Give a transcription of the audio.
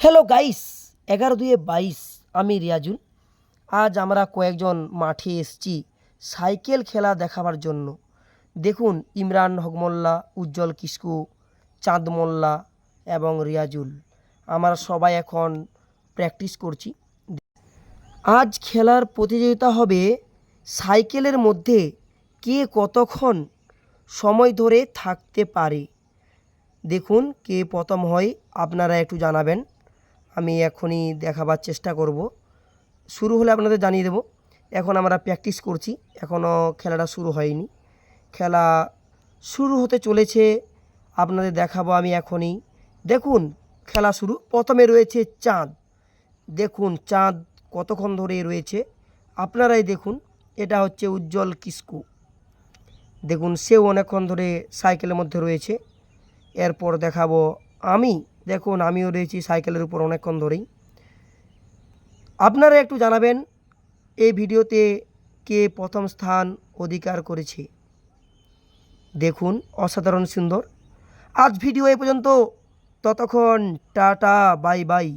Hello guys এগারো দুয়ে বাইশ। আমি রিয়াজুল। আজ আমরা কয়েকজন মাঠে এসেছি সাইকেল খেলা দেখাবার জন্য। দেখুন, ইমরান হকমোল্লা, উজ্জ্বল কিস্কু চাঁদ মোল্লা এবং রিয়াজুল। আমরা সবাই এখন প্র্যাকটিস করছি। আজ খেলার প্রতিযোগিতা হবে সাইকেলের মধ্যে কে কতক্ষণ সময় ধরে থাকতে পারে। দেখুন কে প্রথম হয়, আপনারা একটু জানাবেন। আমি এখনই দেখাবার চেষ্টা করব। শুরু হলে আপনাদের জানিয়ে দেব। এখন আমরা প্র্যাকটিস করছি। এখনও খেলাটা শুরু হয়নি। খেলা শুরু হতে চলেছে। আপনাদের দেখাবো আমি এখনই। দেখুন, খেলা শুরু। প্রথমে রয়েছে চাঁদ। দেখুন, চাঁদ কতক্ষণ ধরে রয়েছে। আপনারাই দেখুন। এটা হচ্ছে উজ্জ্বল কিস্কু দেখুন, সেও অনেকক্ষণ ধরে সাইকেলের মধ্যে রয়েছে। এরপর দেখাবো আমি। দেখুন, আমিও রয়েছি সাইকেলের উপর অনেকক্ষণ ধরেই। আপনারা একটু জানাবেন, এই ভিডিওতে কে প্রথম স্থান অধিকার করেছে? দেখুন, অসাধারণ সুন্দর। আজ ভিডিও এ পর্যন্ত। ততক্ষণ টাটা, বাই বাই।